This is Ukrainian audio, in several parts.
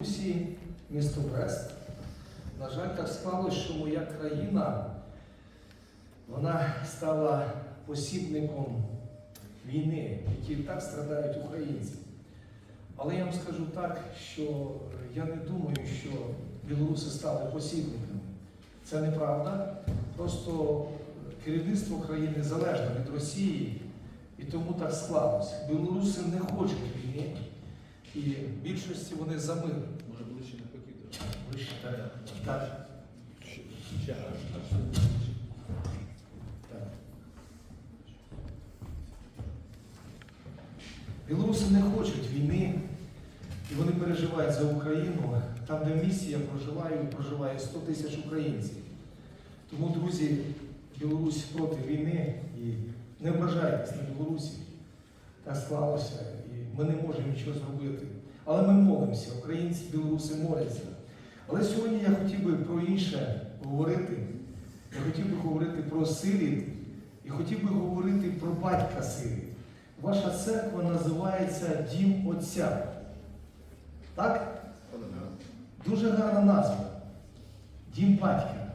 Білорусі, місто Брест. На жаль, так склалося, що моя країна вона стала посібником війни, в якій так страдають українці. Але я вам скажу так, що я не думаю, що білоруси стали посібниками. Це неправда. Просто керівництво країни залежно від Росії, і тому так склалося. Білоруси не хочуть війни, і в більшості вони за мир. Може ближче не покидати. Вище, так. Так. Так. Білоруси не хочуть війни, і вони переживають за Україну. Там, де місія проживає, проживає 100 тисяч українців. Тому, друзі, Білорусь проти війни і не ображайтесь на Білорусі. Так склалося, і ми не можемо нічого зробити. Але ми молимося, українці, білоруси моляться. Але сьогодні я хотів би про інше говорити. Я хотів би говорити про сиріт і хотів би говорити про батька сиріт. Ваша церква називається Дім Отця. Так? Дуже гарна назва. Дім батька.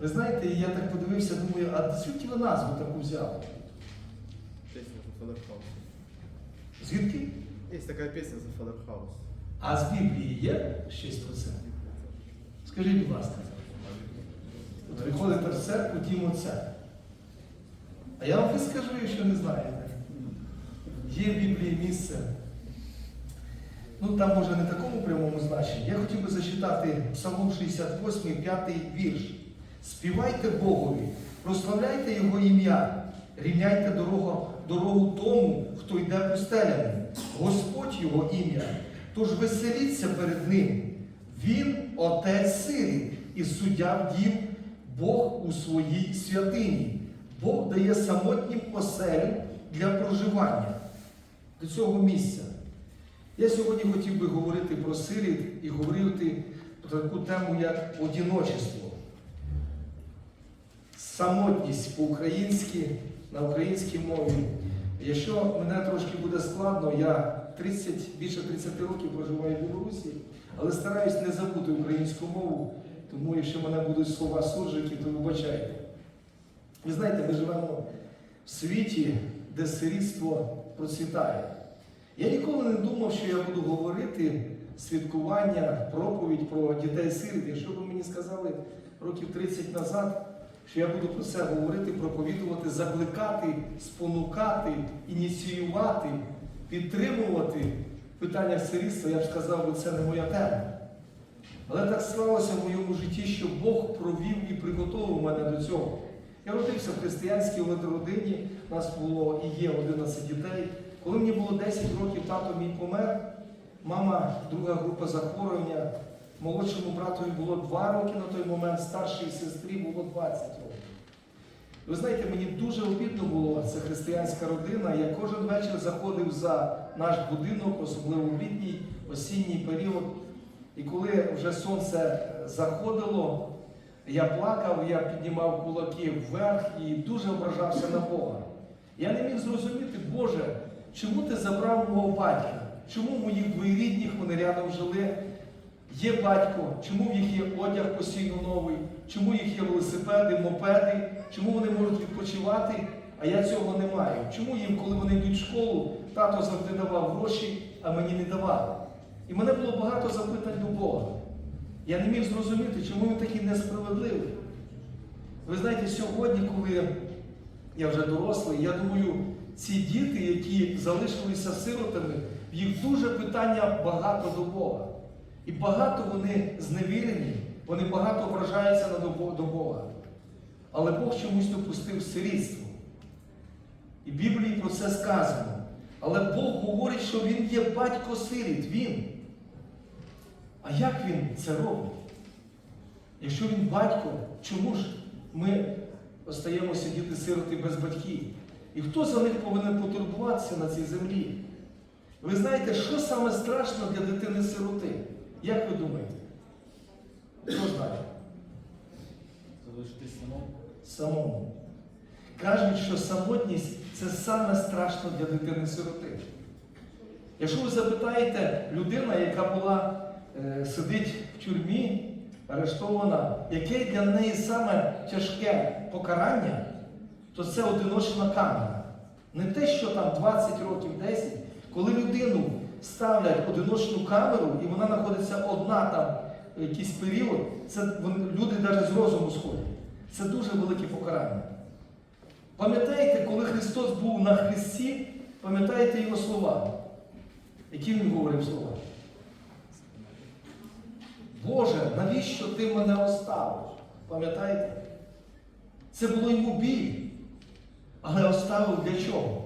Ви знаєте, я так подивився, думаю, а звідки ви назву таку взяли? Фадерхаус. Звідки? Есть такая песня за Фадерхаус. А з Біблії є щось про це? Скажіть, будь ласка. От Приходите в церкву Дім Отця. А я вам скажу, якщо не знаєте. Є в Біблії місце. Ну, там може не такому прямому значенні. Я хотів би зачитати Псалом 68, 5 вірш. Співайте Богові, прославляйте Його ім'я, рівняйте дорогу, дорогу тому, хто йде пустелями. Господь Його ім'я. Тож веселіться перед Ним. Він отець сирі і суддя в дім Бог у своїй святині. Бог дає самотнім оселю для проживання до цього місця. Я сьогодні хотів би говорити про сиріт і говорити про таку тему, як одіночество. Самотність по-українськи, на українській мові. Якщо мене трошки буде складно, я 30, більше 30 років проживаю в Білорусі, але стараюсь не забути українську мову, тому якщо мене будуть слова суржики, то вибачайте. Ви знаєте, ми живемо в світі, де сирітство процвітає. Я ніколи не думав, що я буду говорити святкування, проповідь про дітей сиріт. Якщо б мені сказали років 30 назад, що я буду про це говорити, проповідувати, закликати, спонукати, ініціювати, підтримувати в питаннях сирітства, я б сказав, що це не моя тема. Але так склалося в моєму житті, що Бог провів і приготував мене до цього. Я родився в християнській родині, у нас було і є 11 дітей. Коли мені було 10 років, тато мій помер, мама, друга група захворювання, молодшому братові було 2 роки на той момент, старшій сестрі було 20 років. Ви знаєте, мені дуже обідно було, це християнська родина. Я кожен вечір заходив за наш будинок, особливо в літній осінній період. І коли вже сонце заходило, я плакав, я піднімав кулаки вверх і дуже ображався на Бога. Я не міг зрозуміти, Боже, чому ти забрав мого батька? Чому моїх двоєрідних вони рядом жили? Є батько, чому в їх є одяг постійно новий, чому їх є велосипеди, мопеди, чому вони можуть відпочивати, а я цього не маю? Чому їм, коли вони йдуть в школу, тато завжди давав гроші, а мені не давав? І мене було багато запитань до Бога. Я не міг зрозуміти, чому він такий несправедливий. Ви знаєте, сьогодні, коли я вже дорослий, я думаю, ці діти, які залишилися сиротами, їх дуже питання багато до Бога. І багато вони зневірені, вони багато ображаються на до Бога. Але Бог чомусь допустив сирітство. І в Біблії про це сказано. Але Бог говорить, що Він є батько сиріт. Він. А як він це робить? Якщо він батько, чому ж ми остаємо сидіти сироти без батьків? І хто за них повинен потурбуватися на цій землі? Ви знаєте, що саме страшно для дитини-сироти? Як ви думаєте? Хто знає? Залишитись самому. Самому. Кажуть, що самотність це саме страшно для дитини-сироти. Якщо ви запитаєте людина, яка була е, сидить в тюрмі, арештована, яке для неї саме тяжке покарання, то це одиночна камера. Не те, що там 20 років, 10, коли людину ставлять одиночну камеру, і вона знаходиться одна там якийсь період, це люди навіть з розуму сходять. Це дуже велике покарання. Пам'ятаєте, коли Христос був на Христі, пам'ятаєте його слова? Які він говорив слова? Боже, навіщо ти мене оставиш? Пам'ятаєте? Це було йому біль. Але оставив для чого?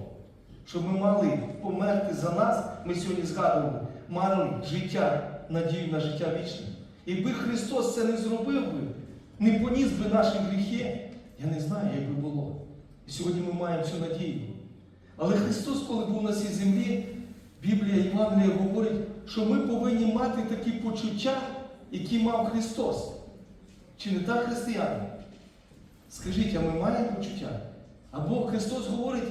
Щоб ми мали померти за нас, ми сьогодні згадували, мали життя, надію на життя вічне. Якби Христос це не зробив би, не поніс би наші гріхи, я не знаю, як би було. І сьогодні ми маємо цю надію. Але Христос, коли був на цій землі, Біблія Євангелія говорить, що ми повинні мати такі почуття, які мав Христос. Чи не так, християни? Скажіть, а ми маємо почуття? Або Христос говорить,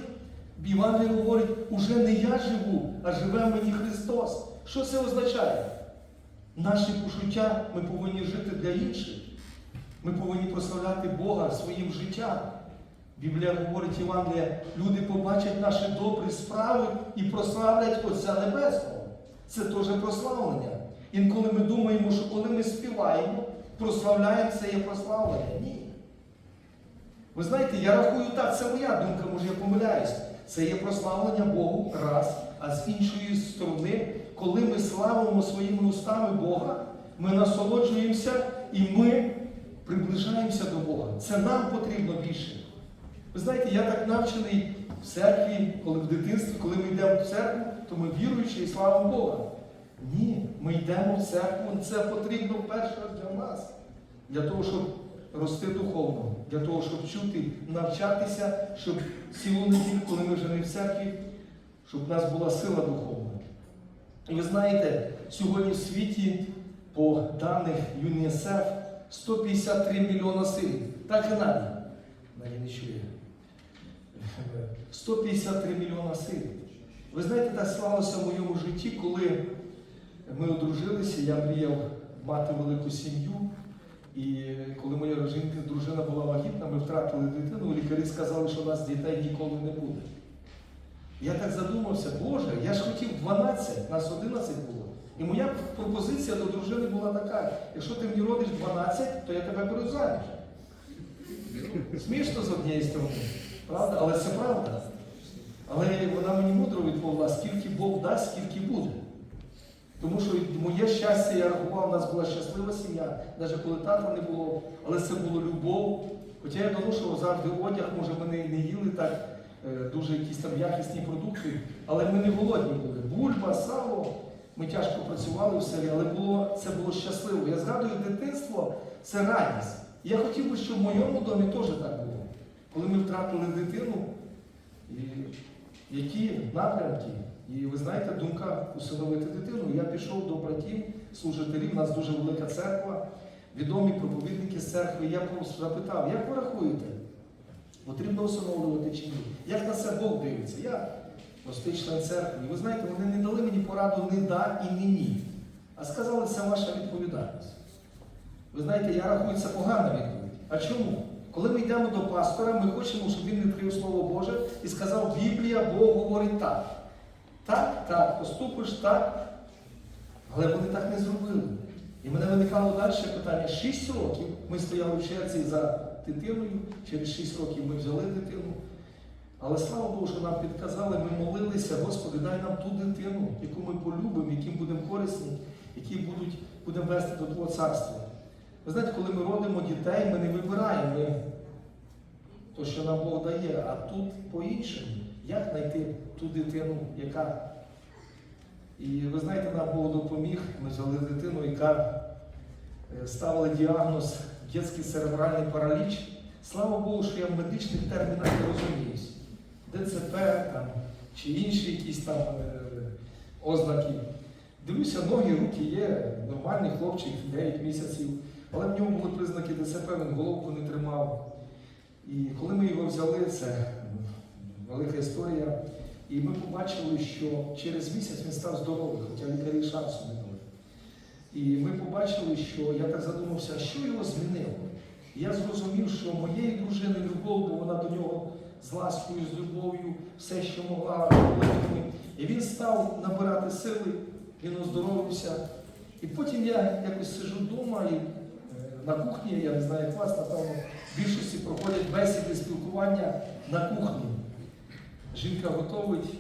Євангелія говорить, уже не я живу, а живе мені Христос. Що це означає? Наші почуття ми повинні жити для інших. Ми повинні прославляти Бога своїм життям. Біблія говорить Євангелія, люди побачать наші добрі справи і прославлять Отця Небесного. Це теж прославлення. Інколи ми думаємо, що коли ми співаємо, прославляємо, це є прославлення. Ні. Ви знаєте, я рахую так, це моя думка, може я помиляюсь. Це є прославлення Богу раз, а з іншої сторони, коли ми славимо своїми устами Бога, ми насолоджуємося і ми приближаємося до Бога. Це нам потрібно більше. Ви знаєте, я так навчений в церкві, коли в дитинстві, коли ми йдемо в церкву, то ми віруючі і славимо Бога. Ні, ми йдемо в церкву, це потрібно перше для нас, для того, щоб рости духовно, для того, щоб чути, навчатися, щоб цілу неділю, коли ми вже не в церкві, щоб в нас була сила духовна. І ви знаєте, сьогодні в світі, по даних ЮНІСЕФ, 153 мільйона сирів. Так і надо. Надя не чує. 153 мільйона сирів. Ви знаєте, так склалося в моєму житті, коли ми одружилися, я мріяв мати велику сім'ю. І коли моя жінка, дружина була вагітна, ми втратили дитину, лікарі сказали, що у нас дітей ніколи не буде. Я так задумався, Боже, я ж хотів 12, нас 11 було. І моя пропозиція до дружини була така: якщо ти мені родиш 12, то я тебе беру заміж. Смішно з однієї сторони, правда? Але це правда. Але вона мені мудро відповіла, скільки Бог дасть, скільки буде. Тому що моє щастя, я рахував, у нас була щаслива сім'я, навіть коли тата не було, але це було любов. Хоча я доношував завжди одяг, може ми не, їли так, е, дуже якісь там якісні продукти, але ми не голодні були. Бульба, сало, ми тяжко працювали в селі, але було, це було щасливо. Я згадую дитинство, це радість. Я хотів би, щоб в моєму домі теж так було. Коли ми втратили дитину, і які напрямки. І ви знаєте, думка усиновити дитину. Я пішов до братів, служителів, у нас дуже велика церква, відомі проповідники з церкви. Я просто запитав, як ви рахуєте? Потрібно усиновлювати чи ні? Як на це Бог дивиться? Я простий член церкви. І ви знаєте, вони не дали мені пораду не да і не ні. А сказали, це ваша відповідальність. Ви знаєте, я рахую, це погана відповідь. А чому? Коли ми йдемо до пастора, ми хочемо, щоб він відкрив Слово Боже і сказав, Біблія, Бог говорить так. Так, так, поступиш так. Але вони так не зробили. І мене виникало далі питання. Шість років ми стояли в черзі за дитиною, через шість років ми взяли дитину. Але слава Богу, що нам підказали, ми молилися, Господи, дай нам ту дитину, яку ми полюбимо, яким будемо корисні, які будуть, будемо вести до Твого царства. Ви знаєте, коли ми родимо дітей, ми не вибираємо ми то, що нам Бог дає, а тут по-іншому. Як знайти ту дитину, яка. І ви знаєте, нам Бог допоміг, ми взяли дитину, яка е, ставила діагноз дитячий церебральний параліч. Слава Богу, що я в медичних термінах не розуміюсь. ДЦП там, чи інші якісь там е, ознаки. Дивлюся, ноги, руки є, нормальний хлопчик, 9 місяців, але в ньому були признаки ДЦП, він головку не тримав. І коли ми його взяли, це велика історія. І ми побачили, що через місяць він став здоровий, хоча лікарі шансу не дали. І ми побачили, що я так задумався, що його змінило. Я зрозумів, що моєї дружини любов, бо вона до нього з ласкою, з любов'ю, все, що могла робити. І він став набирати сили, він оздоровився. І потім я якось сижу вдома і е, на кухні, я не знаю, як вас, напевно, в більшості проходять бесіди, спілкування на кухні. Жінка готовить,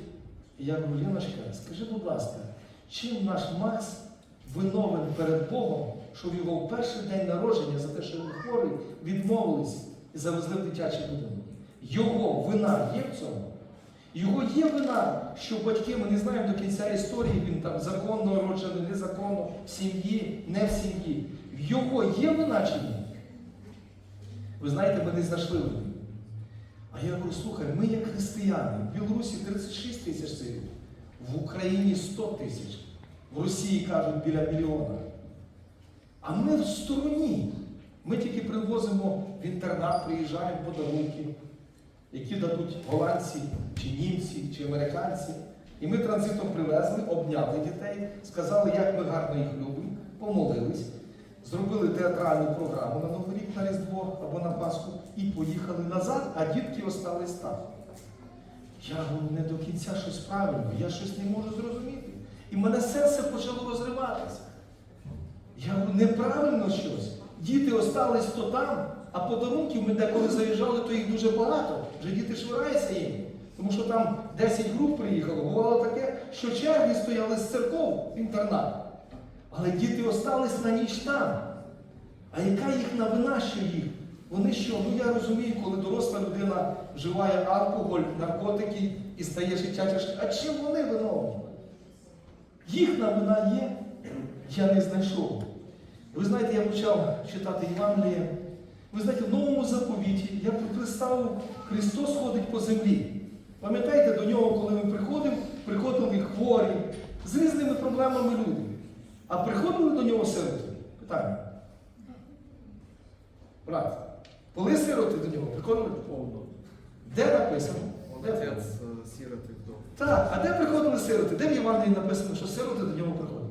і я говорю, Леночка, скажи, будь ласка, чим наш Макс виновен перед Богом, що в його перший день народження за те, що він хворий, відмовились і завезли в дитячий будинок? Його вина є в цьому? Його є вина, що батьки, ми не знаємо до кінця історії, він там законно народжений, незаконно, в сім'ї, не в сім'ї. Його є вина чи ні? Ви знаєте, ми не знайшли вини. А я говорю, слухай, ми як християни, в Білорусі 36 тисяч цивілів, в Україні 100 тисяч, в Росії кажуть біля мільйона. А ми в стороні. Ми тільки привозимо в інтернат, приїжджаємо подарунки, які дадуть голландці, чи німці, чи американці. І ми транзитом привезли, обняли дітей, сказали, як ми гарно їх любимо, помолились, зробили театральну програму на Новий рік на Різдво або на Пасху і поїхали назад, а дітки остались там. Я говорю, не до кінця щось правильно, я щось не можу зрозуміти. І мене серце почало розриватися. Я говорю, неправильно щось. Діти остались то там, а подарунків ми деколи заїжджали, то їх дуже багато. Вже діти швираються їм. Тому що там 10 груп приїхало. Бувало таке, що черги стояли з церков в інтернат. Але діти остались на ніч там. А яка їхня вина, що їх? Вони що? Ну я розумію, коли доросла людина вживає алкоголь, наркотики і стає життя тяжке. А чим вони виновні? Їхня вина є, я не знайшов. Ви знаєте, я почав читати Євангеліє. Ви знаєте, в новому заповіті я представив, Христос ходить по землі. Пам'ятаєте, до нього, коли ми приходимо, приходили хворі, з різними проблемами люди. А приходили до нього сироти? Питання. Брат, коли сироти до нього приходили? Повно. Де написано? Де? Отец э, сироты вдов. Так, а де приходили сироти? Де в Євангелії написано, що сироти до нього приходили?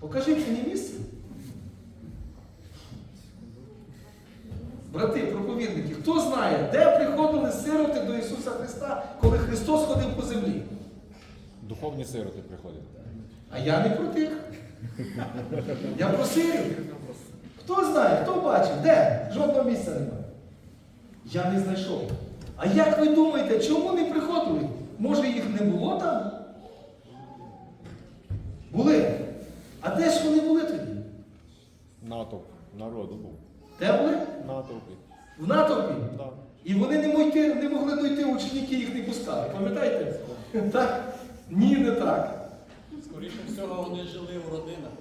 Покажіть мені місце. Брати, проповідники, хто знає, де приходили сироти до Ісуса Христа, коли Христос ходив по землі? Духовні сироти приходять. А я не про тих. Я про сирів. Хто знає, хто бачив, де? Жодного місця немає. Я не знайшов. А як ви думаєте, чому не приходили? Може їх не було там? Були. А де ж вони були тоді? Натовп народу був. Де були? Натовпі. В натовпі. Да. І вони не могли, не могли дойти, ученики їх не пускали. Пам'ятаєте? Так? Ні, не так. Скоріше всього, вони жили в родинах.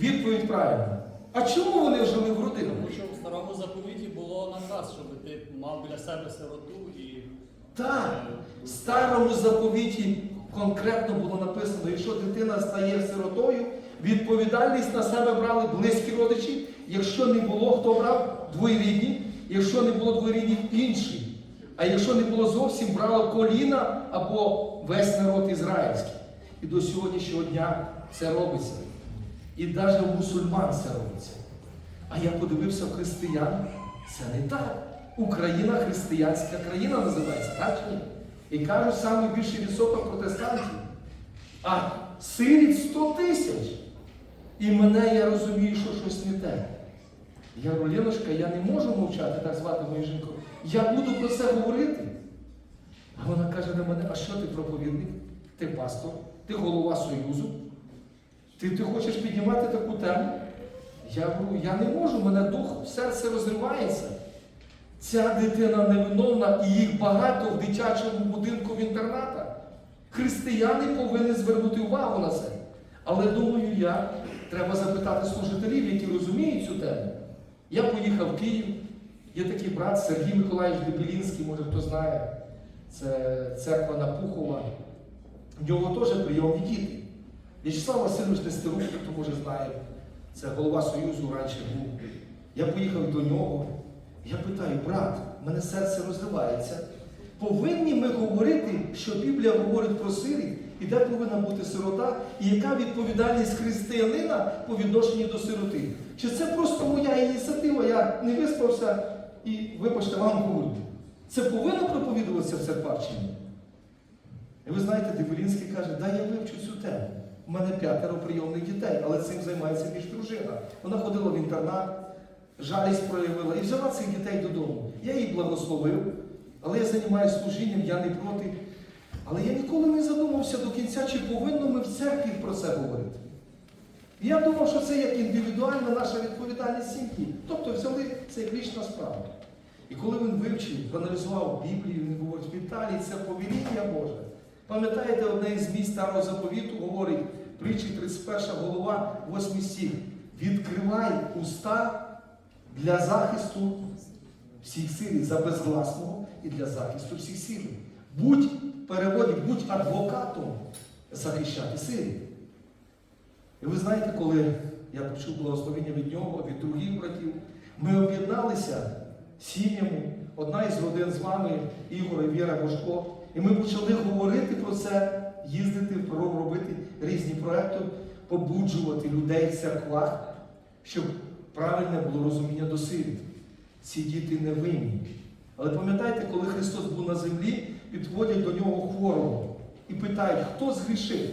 Відповідь правильна. А чому вони жили в родинах? Тому що в старому заповіті було наказ, щоб ти мав біля себе сироту і Так, в старому заповіті конкретно було написано, якщо дитина стає сиротою, відповідальність на себе брали близькі родичі. Якщо не було, хто брав двоєрідні, якщо не було двоєрідних інші. А якщо не було зовсім, брало коліна або весь народ ізраїльський. І до сьогоднішнього дня це робиться. І навіть у мусульман це робиться. А я подивився в християн, це не так. Україна християнська країна називається, так чи ні? І кажуть, саме більший відсоток протестантів. А сиріт 100 тисяч. І мене я розумію, що щось не те. Я говорю, я не можу мовчати, так звати мою жінку. Я буду про це говорити. А вона каже на мене, а що ти проповідник? Ти пастор, ти голова Союзу. Ти, ти хочеш піднімати таку тему? Я говорю, я не можу, мене дух, серце розривається. Ця дитина невиновна і їх багато в дитячому будинку в інтернатах. Християни повинні звернути увагу на це. Але думаю, я треба запитати служителів, які розуміють цю тему. Я поїхав в Київ, є такий брат Сергій Миколаївич Дебілінський, може хто знає, це церква Напухова. В нього теж прийомні діти. В'ячеслав Васильович Нестерук, хто може знає, це голова Союзу раніше був. Я поїхав до нього. Я питаю, брат, в мене серце розривається. Повинні ми говорити, що Біблія говорить про сиріт, і де повинна бути сирота, і яка відповідальність християнина по відношенню до сироти. Чи це просто моя ініціатива, я не виспався і, вибачте, вам говорю. Це повинно проповідуватися в церквах чи ні? І ви знаєте, Диволінський каже, дай я вивчу цю тему. У мене п'ятеро прийомних дітей, але цим займається більш дружина. Вона ходила в інтернат, жалість проявила і взяла цих дітей додому. Я її благословив, але я займаюся служінням, я не проти. Але я ніколи не задумався до кінця, чи повинно ми в церкві про це говорити. Я думав, що це як індивідуальна наша відповідальність сім'ї. Тобто взяли це як вічна справа. І коли він вивчив, проаналізував Біблію, він говорить, Віталій, це повеління Боже. Пам'ятаєте, одне із місць старого заповіту говорить, притчі 31 голова, 8 стих. Відкривай уста для захисту всіх сил, за безгласного і для захисту всіх сил. Будь в переводі, будь адвокатом захищати сили. І ви знаєте, коли я почув благословення від нього, від других братів, ми об'єдналися сім'ями, одна із родин з вами, Ігор і Віра Божко, і ми почали говорити про це, їздити, робити різні проекти, побуджувати людей в церквах, щоб правильне було розуміння до. Ці діти не винні. Але пам'ятаєте, коли Христос був на землі, підводять до нього хворого і питають, хто згрішив?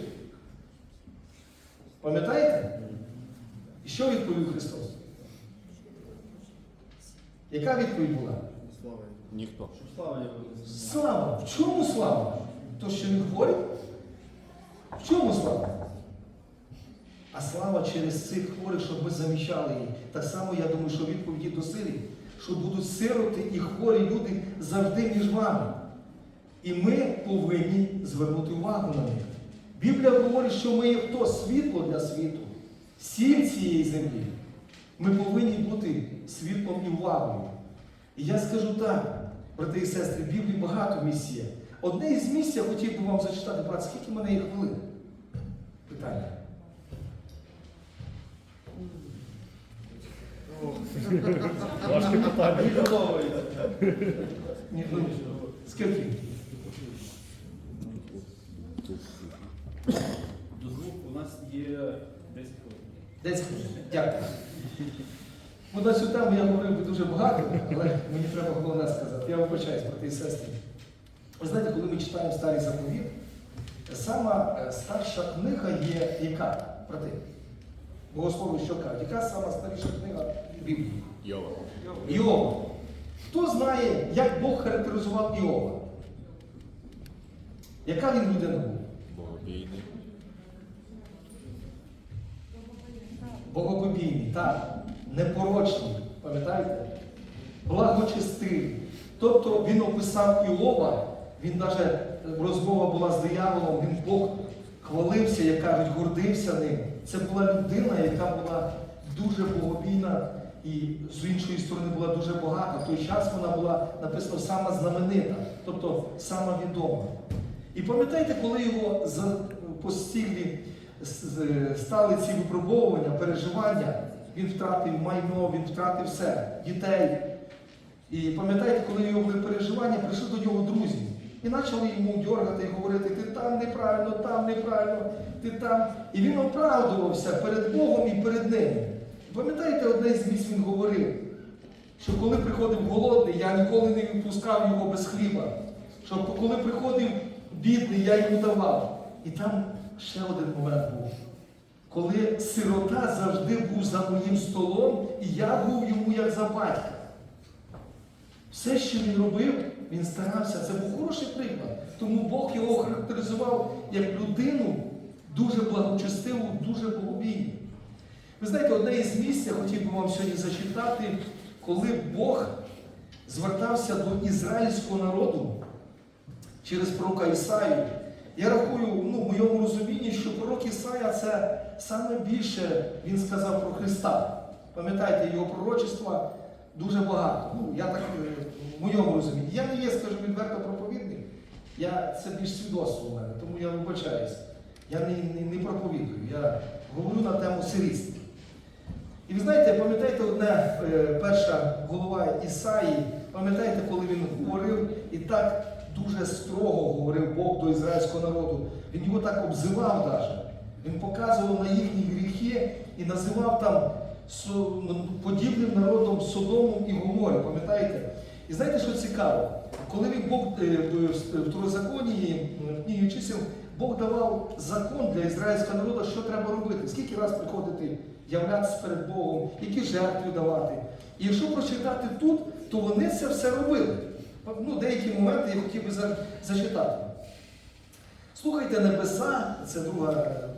Пам'ятаєте? І що відповів Христос? Яка відповідь була? Слава йому. Ніхто. Щоб слава його. Слава. В чому слава? То, що він хворий? В чому слава? А слава через цих хворих, щоб ми заміщали їх. Так само, я думаю, що відповіді до сирі, що будуть сироти і хворі люди завжди між вами. І ми повинні звернути увагу на них. Біблія говорить, що ми є хто світло для світу, сіль цієї землі. Ми повинні бути світлом і увагою. І я скажу так, брати і сестри, в Біблії багато місць є. Одне із місць я хотів би вам зачитати, брат, скільки в мене є хвилин? Питання. Важке питання. Ні, ну, скільки? До звуку у нас є 10 хвилин. 10 хвилин. Дякую. Ну, на цю тему я говорив би дуже багато, але мені треба головне сказати. Я вибачаюсь, брати і сестри. Ви знаєте, коли ми читаємо старий заповіт, сама е, старша книга є яка, брати? Богослови що кажуть? Яка сама старіша книга Біблії? Йова. Іова. Хто знає, як Бог характеризував Іова? Яка він людина був? Богобійний. Богопобійний, так, непорочний, пам'ятаєте? Благочестивий. Тобто він описав Іова, він навіть розмова була з дияволом, він Бог хвалився, як кажуть, гордився ним. Це була людина, яка була дуже богобійна і з іншої сторони була дуже багата. В той час вона була написано сама знаменита, тобто сама відома. І пам'ятаєте, коли його за- стали ці випробовування, переживання, він втратив майно, він втратив все, дітей. І пам'ятаєте, коли його були переживання, прийшли до нього друзі. І почали йому дергати і говорити, ти там неправильно, там неправильно, ти там. І він оправдувався перед Богом і перед ним. Пам'ятаєте, одне з місць він говорив, що коли приходив голодний, я ніколи не відпускав його без хліба. Що коли приходив бідний, я йому давав. І там ще один момент був. Коли сирота завжди був за моїм столом, і я був йому як за батька. Все, що він робив, він старався. Це був хороший приклад. Тому Бог його характеризував як людину дуже благочестиву, дуже богобійну. Ви знаєте, одне із місць я хотів би вам сьогодні зачитати, коли Бог звертався до ізраїльського народу через пророка Ісаю. Я рахую, ну, в моєму розумінні, що пророк Ісая це саме більше він сказав про Христа. Пам'ятаєте, його пророчества дуже багато. Ну, я так е, в моєму розумінні. Я не є, скажімо, відверто проповідник. Я, це більш свідоцтво в мене, тому я вибачаюсь. Я не, не, не проповідую, я говорю на тему сирітства. І ви знаєте, пам'ятаєте одне е, перша голова Ісаї, пам'ятаєте, коли він говорив, і так дуже строго говорив Бог до ізраїльського народу. Він його так обзивав навіть. Він показував на їхні гріхи і називав там подібним народом Содому і Гоморі, пам'ятаєте? І знаєте, що цікаво? Коли він Бог е, в Второзаконії, в книгі чисел, Бог давав закон для ізраїльського народу, що треба робити, скільки раз приходити, являтися перед Богом, які жертви давати. І якщо прочитати тут, то вони це все робили. Ну, деякі моменти я хотів би за- зачитати. Слухайте небеса, це друга,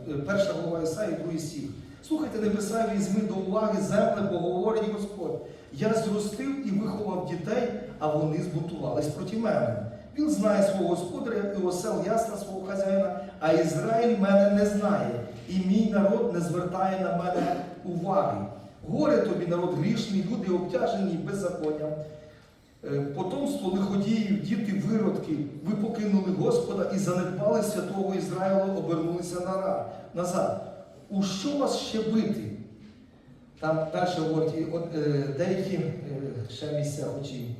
е, перша глава Ісаї, другий стих. Слухайте небеса, візьми до уваги земле, бо говорить Господь. Я зростив і виховав дітей, а вони збунтувались проти мене. Він знає свого господаря і осел ясна свого хазяїна, а Ізраїль мене не знає, і мій народ не звертає на мене уваги. Горе тобі, народ грішний, люди обтяжені беззаконням. Е, Потомство лиходіїв, діти виродки, ви покинули Господа і занедбали святого Ізраїла, обернулися на- назад. У що вас ще бити? Там далі говорить, е, деякі е, ще місця очі.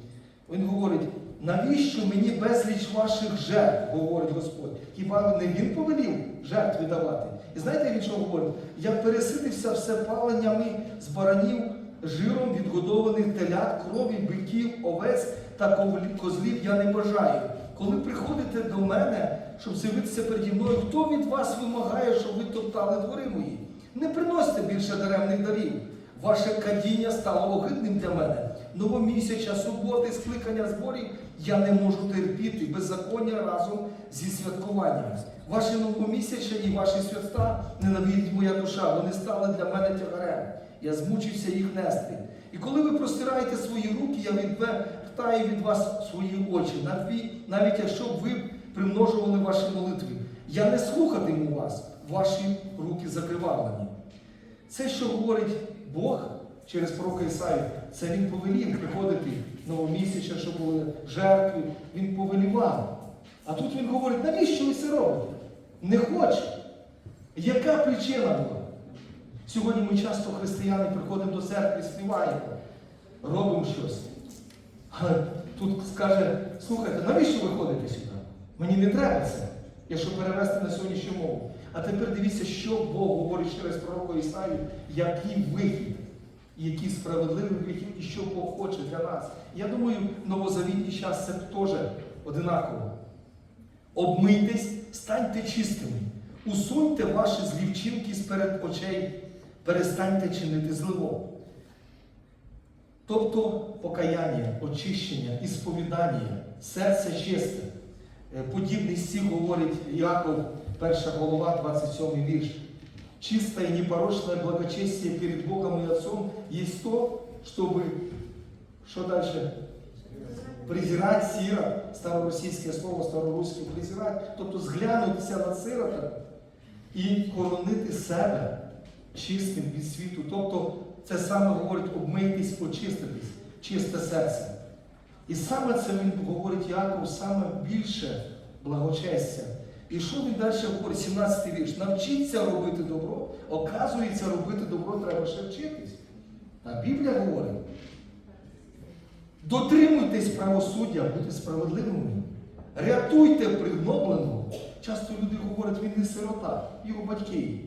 Він говорить, навіщо мені безліч ваших жертв, говорить Господь. Хіба не він повелів жертви давати? І знаєте, він що говорить? Я переситився все паленнями з баранів, жиром відгодованих телят, крові, биків, овець та козлів я не бажаю. Коли приходите до мене, щоб з'явитися переді мною, хто від вас вимагає, щоб ви топтали двори мої? Не приносьте більше даремних дарів. Ваше кадіння стало огидним для мене. Новомісяча, суботи, скликання зборів я не можу терпіти беззаконня разом зі святкуванням. Ваші новомісяча і ваші свята ненавидить моя душа. Вони стали для мене тягарем. Я змучився їх нести. І коли ви простираєте свої руки, я відвертаю від вас свої очі, навіть, навіть якщо б ви примножували ваші молитви. Я не слухатиму вас, ваші руки закривавлені. Це, що говорить Бог через пророка Ісаю, це він повелів приходити новомісяча, щоб були жертви, він повелівав. А тут він говорить, навіщо ви це робите? Не хоче. Яка причина була? Сьогодні ми часто, християни, приходимо до церкви, співаємо, робимо щось. А тут скаже, слухайте, навіщо ви ходите сюди? Мені не треба це, якщо перевести на сьогоднішню мову. А тепер дивіться, що Бог говорить через пророка Ісаю, який вихід, який справедливий вихід і що Бог хоче для нас. Я думаю, новозавітній час це теж одинаково. Обмийтесь, станьте чистими, усуньте ваші злі вчинки з перед очей, перестаньте чинити зливо. Тобто покаяння, очищення і сповідання, серце чисте. Е, Подібний стих говорить Яков, перша голова, 27 вірш. Чистое и непорочное благочестие перед Богом и Отцом есть то, чтобы, что дальше? Презирать сирот, староросійське слово, староруське презирать, тобто зглянутися на сирота і коронити себе чистим від світу. Тобто це саме говорить обмийтесь, очиститись, чисте серце. І саме це він говорить Яков, саме більше благочестя. І що він далі говорить, 17 вірш. Навчіться робити добро. Оказується, робити добро треба ще вчитись. А Біблія говорить. Дотримуйтесь правосуддя, будьте справедливими. Рятуйте пригнобленого. Часто люди говорять, він не сирота, його батьки.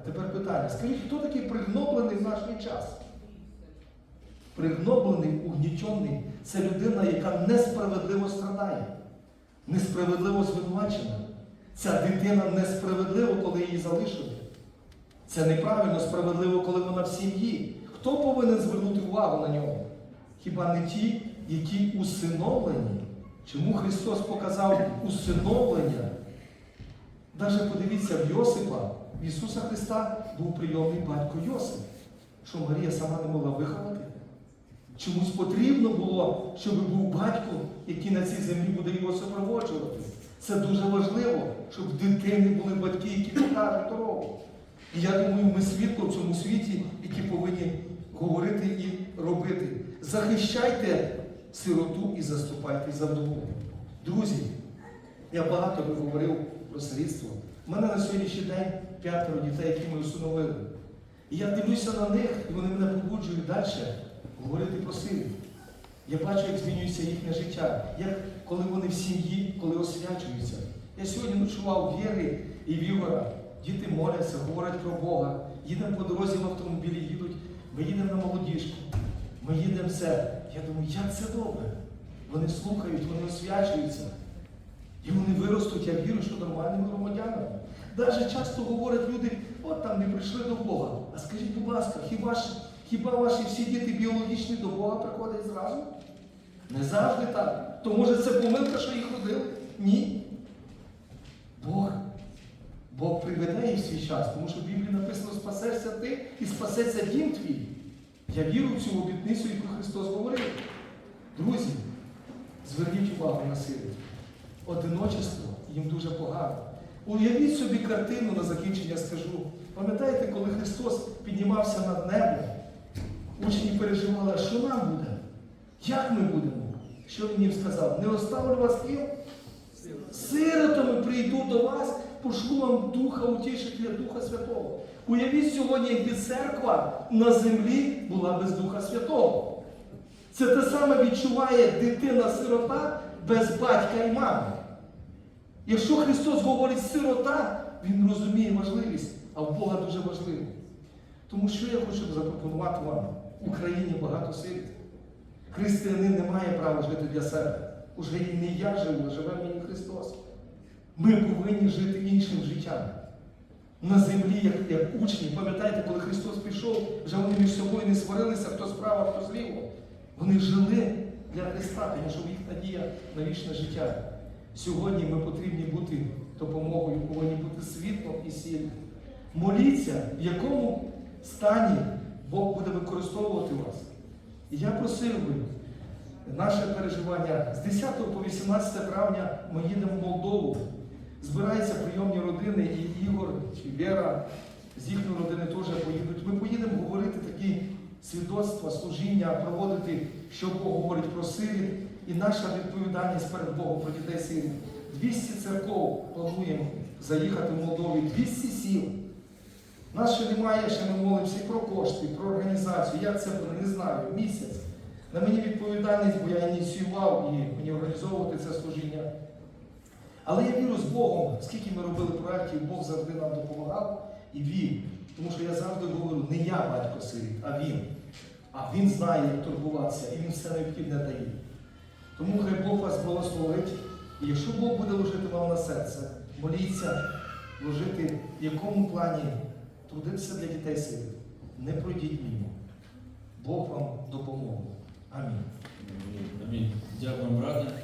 А тепер питання: скажіть, хто такий пригноблений в наш час? Пригноблений, угнітьонний це людина, яка несправедливо страдає, несправедливо звинувачена. Ця дитина несправедливо, коли її залишили. Це неправильно, справедливо, коли вона в сім'ї. Хто повинен звернути увагу на нього? Хіба не ті, які усиновлені? Чому Христос показав усиновлення? Навіть подивіться, в Йосипа, Ісуса Христа був прийомний батько Йосип. Що Марія сама не могла виховати? Чомусь потрібно було, щоб був батько, який на цій землі буде його супроводжувати. Це дуже важливо, щоб в дитини були батьки, які покажуть дорогу. І я думаю, ми світло в цьому світі, які повинні говорити і робити. Захищайте сироту і заступайте за вдову. Друзі, я багато говорив про слідство. У мене на сьогоднішній день п'ятеро дітей, які ми усиновили. І я дивлюся на них, і вони мене побуджують далі говорити про силу. Я бачу, як змінюється їхнє життя, як коли вони в сім'ї, коли освячуються. Я сьогодні ночував в Вєри і в Діти моляться, говорять про Бога. Їдемо по дорозі в автомобілі, їдуть. Ми їдемо на молодіжку. Ми їдемо все. Я думаю, як це добре. Вони слухають, вони освячуються. І вони виростуть, я вірю, що нормальними громадянами. Навіть часто говорять люди, от там не прийшли до Бога. А скажіть, будь ласка, хіба ж, хіба ваші всі діти біологічні до Бога приходять зразу? Не завжди так. То може це помилка, що їх родили? Ні. Бог. Бог приведе їх свій час, тому що в Біблії написано спасешся ти і спасеться дім твій. Я вірю в цю обітницю, яку Христос говорив. Друзі, зверніть увагу на силу. Одиночество їм дуже погано. Уявіть собі картину на закінчення скажу. Пам'ятаєте, коли Христос піднімався над небом, учні переживали, що нам буде? Як ми будемо? Що він їм сказав? Не оставлю вас ким? Сиротами прийду до вас, пошлю вам Духа Утішителя, Духа Святого. Уявіть сьогодні, якби церква на землі була без Духа Святого. Це те саме відчуває дитина-сирота без батька і мами. Якщо Христос говорить сирота, Він розуміє важливість, а в Бога дуже важливо. Тому що я хочу запропонувати вам, в Україні багато сиріт. Християнин не має права жити для себе. Уже і не я живу, а живе мені Христос. Ми повинні жити іншим життям. На землі, як, як учні, пам'ятаєте, коли Христос пішов, вже вони між собою не сварилися, хто справа, хто зліво. Вони жили для Христа, тому що їх надія на вічне життя. Сьогодні ми потрібні бути допомогою, повинні бути світлом і сіллю. Моліться, в якому стані Бог буде використовувати вас. І я просив би наше переживання з 10 по 18 травня ми їдемо в Молдову. Збираються прийомні родини, і Ігор чи Вера з їхньої родини теж поїдуть. Ми поїдемо говорити такі свідоцтва, служіння, проводити, що Бог говорить про сиріт, і наша відповідальність перед Богом про дітей сиріт. 200 церков плануємо заїхати в Молдові, 200 сіл. Нас ще немає, ще ми молимося і про кошти, і про організацію. Як це не знаю, місяць. На мені відповідальність, бо я ініціював і мені організовувати це служіння. Але я вірю з Богом, скільки ми робили проєктів, Бог завжди нам допомагав і він. Тому що я завжди говорю, не я батько сиріт, а він. А він знає, як турбуватися, і він все необхідне дає. Тому хай Бог вас благословить. І якщо Бог буде ложити вам на серце, моліться, ложити в якому плані трудитися для дітей сиріт. Не пройдіть мимо. Бог вам допоможе. Амінь. Амінь. Дякую, брате.